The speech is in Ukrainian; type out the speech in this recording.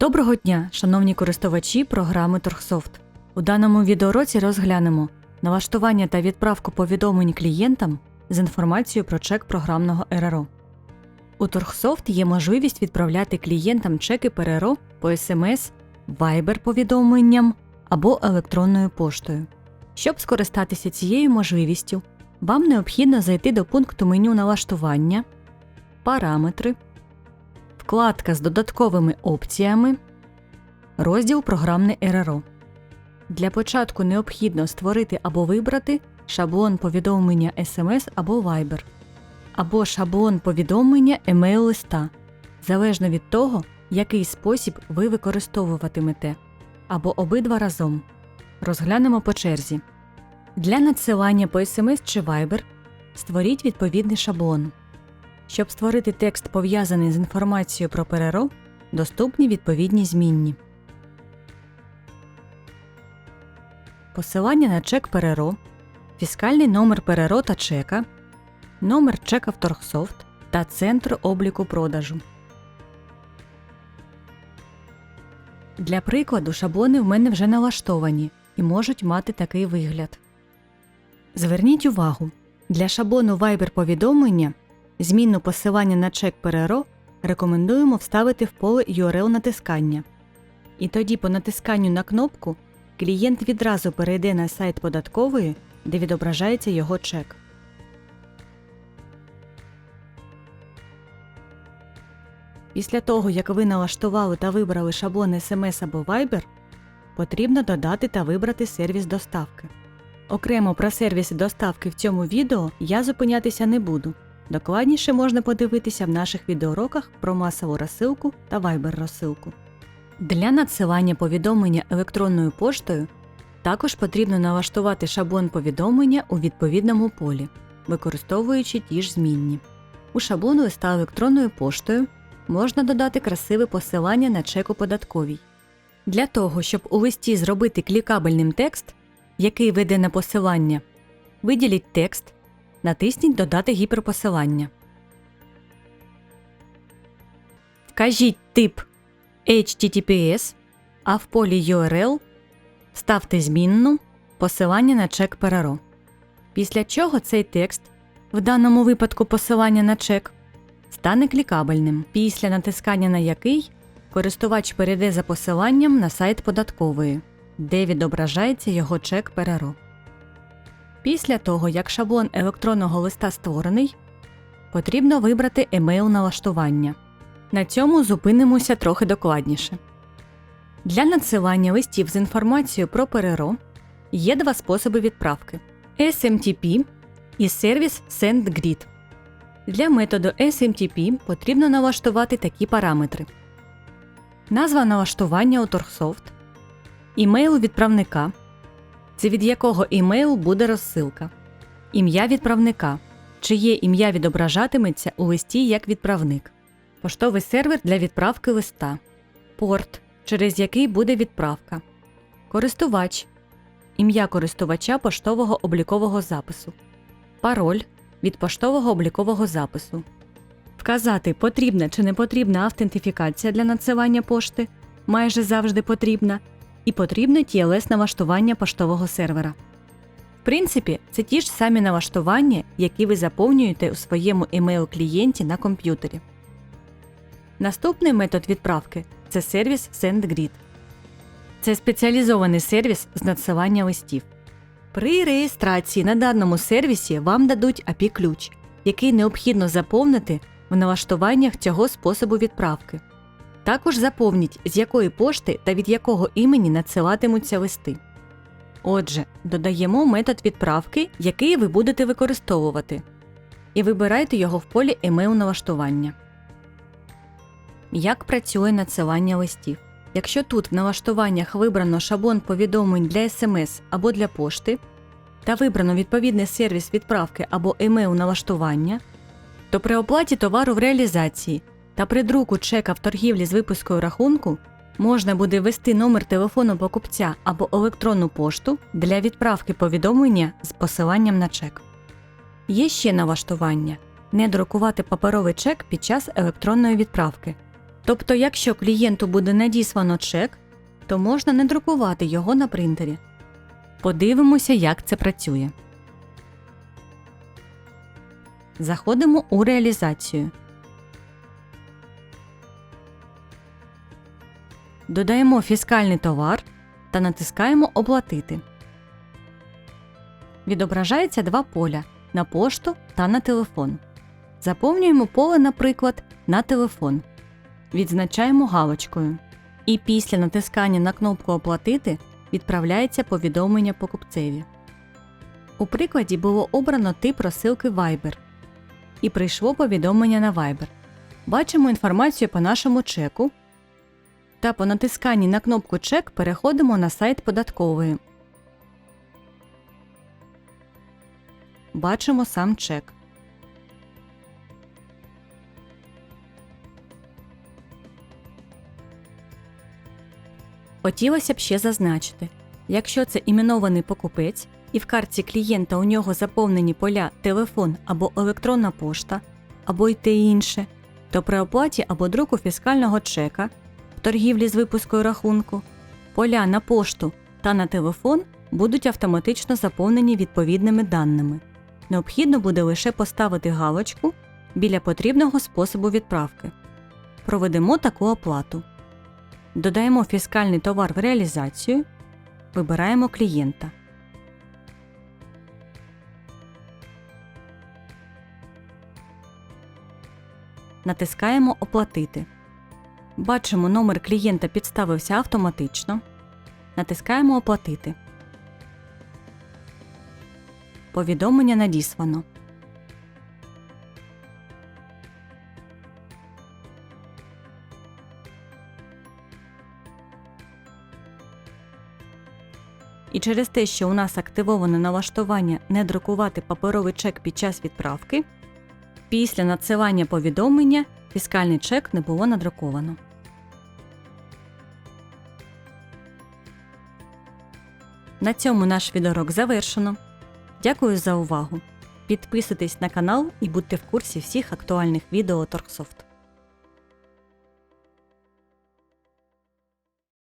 Доброго дня, шановні користувачі програми Торгсофт. У даному відеоуроці розглянемо налаштування та відправку повідомлень клієнтам з інформацією про чек програмного РРО. У Торгсофт є можливість відправляти клієнтам чеки ПРРО по SMS, Viber повідомленням або електронною поштою. Щоб скористатися цією можливістю, вам необхідно зайти до пункту меню налаштування, параметри, вкладка з додатковими опціями, розділ Програмне РРО. Для початку необхідно створити або вибрати шаблон повідомлення SMS або Viber, або шаблон повідомлення емейл листа, залежно від того, який спосіб ви використовуватимете, або обидва разом. Розглянемо по черзі. Для надсилання по SMS чи Viber створіть відповідний шаблон. Щоб створити текст, пов'язаний з інформацією про ПРРО, доступні відповідні змінні. Посилання на чек ПРРО, фіскальний номер ПРРО та чека, номер чека в Торгсофт та центр обліку продажу. Для прикладу, шаблони в мене вже налаштовані і можуть мати такий вигляд. Зверніть увагу, для шаблону Viber повідомлення Змінну посилання на чек ПРРО рекомендуємо вставити в поле URL натискання. І тоді по натисканню на кнопку клієнт відразу перейде на сайт податкової, де відображається його чек. Після того, як ви налаштували та вибрали шаблон SMS або Viber, потрібно додати та вибрати сервіс доставки. Окремо про сервіси доставки в цьому відео я зупинятися не буду. Докладніше можна подивитися в наших відеоуроках про масову розсилку та Viber розсилку. Для надсилання повідомлення електронною поштою також потрібно налаштувати шаблон повідомлення у відповідному полі, використовуючи ті ж змінні. У шаблон листа електронною поштою можна додати красиве посилання на чек у податковій. Для того, щоб у листі зробити клікабельним текст, який веде на посилання, виділіть текст натисніть Додати гіперпосилання. Вкажіть тип HTTPS, а в полі URL вставте змінну посилання на чек ПРРО. Після чого цей текст, в даному випадку посилання на чек, стане клікабельним, після натискання на який користувач перейде за посиланням на сайт податкової, де відображається його чек ПРРО. Після того, як шаблон електронного листа створений, потрібно вибрати емейл налаштування. На цьому зупинимося трохи докладніше. Для надсилання листів з інформацією про ПРРО є два способи відправки SMTP і сервіс SendGrid. Для методу SMTP потрібно налаштувати такі параметри: назва налаштування у Торгсофт, імейл відправника це від якого імейл буде розсилка, ім'я відправника, чиє ім'я відображатиметься у листі як відправник, поштовий сервер для відправки листа, порт, через який буде відправка, користувач, ім'я користувача поштового облікового запису, пароль від поштового облікового запису. Вказати, потрібна чи не потрібна автентифікація для надсилання пошти майже завжди потрібна і потрібне TLS налаштування поштового сервера. В принципі, це ті ж самі налаштування, які ви заповнюєте у своєму емейл клієнті на комп'ютері. Наступний метод відправки це сервіс SendGrid. Це спеціалізований сервіс з надсилання листів. При реєстрації на даному сервісі вам дадуть API-ключ, який необхідно заповнити в налаштуваннях цього способу відправки. Також заповніть, з якої пошти та від якого імені надсилатимуться листи. Отже, додаємо метод відправки, який ви будете використовувати, і вибирайте його в полі емейл налаштування. Як працює надсилання листів? Якщо тут в налаштуваннях вибрано шаблон повідомлень для СМС або для пошти та вибрано відповідний сервіс відправки або емейл налаштування, то при оплаті товару в реалізації та при друку чека в торгівлі з випускою рахунку можна буде ввести номер телефону покупця або електронну пошту для відправки повідомлення з посиланням на чек. Є ще налаштування не друкувати паперовий чек під час електронної відправки. Тобто, якщо клієнту буде надіслано чек, то можна не друкувати його на принтері. Подивимося, як це працює. Заходимо у реалізацію. Додаємо фіскальний товар та натискаємо Оплатити. Відображається два поля на пошту та на телефон. Заповнюємо поле, наприклад, на телефон. Відзначаємо галочкою. І після натискання на кнопку Оплатити відправляється повідомлення покупцеві. У прикладі було обрано тип розсилки Viber. І прийшло повідомлення на Viber. Бачимо інформацію по нашому чеку. Та по натисканні на кнопку Чек переходимо на сайт податкової. Бачимо сам чек. Хотілося б ще зазначити, якщо це іменований покупець і в картці клієнта у нього заповнені поля телефон або електронна пошта, або й те інше, то при оплаті або друку фіскального чека торгівлі з випускою рахунку поля на пошту та на телефон будуть автоматично заповнені відповідними даними. Необхідно буде лише поставити галочку біля потрібного способу відправки. Проведемо таку оплату. Додаємо фіскальний товар в реалізацію. Вибираємо клієнта. Натискаємо Оплатити. Бачимо, номер клієнта підставився автоматично. Натискаємо Оплатити. Повідомлення надіслано. І через те, що у нас активоване налаштування не друкувати паперовий чек під час відправки, після надсилання повідомлення фіскальний чек не було надруковано. На цьому наш відеорок завершено. Дякую за увагу. Підписуйтесь на канал і будьте в курсі всіх актуальних відео Торксофт.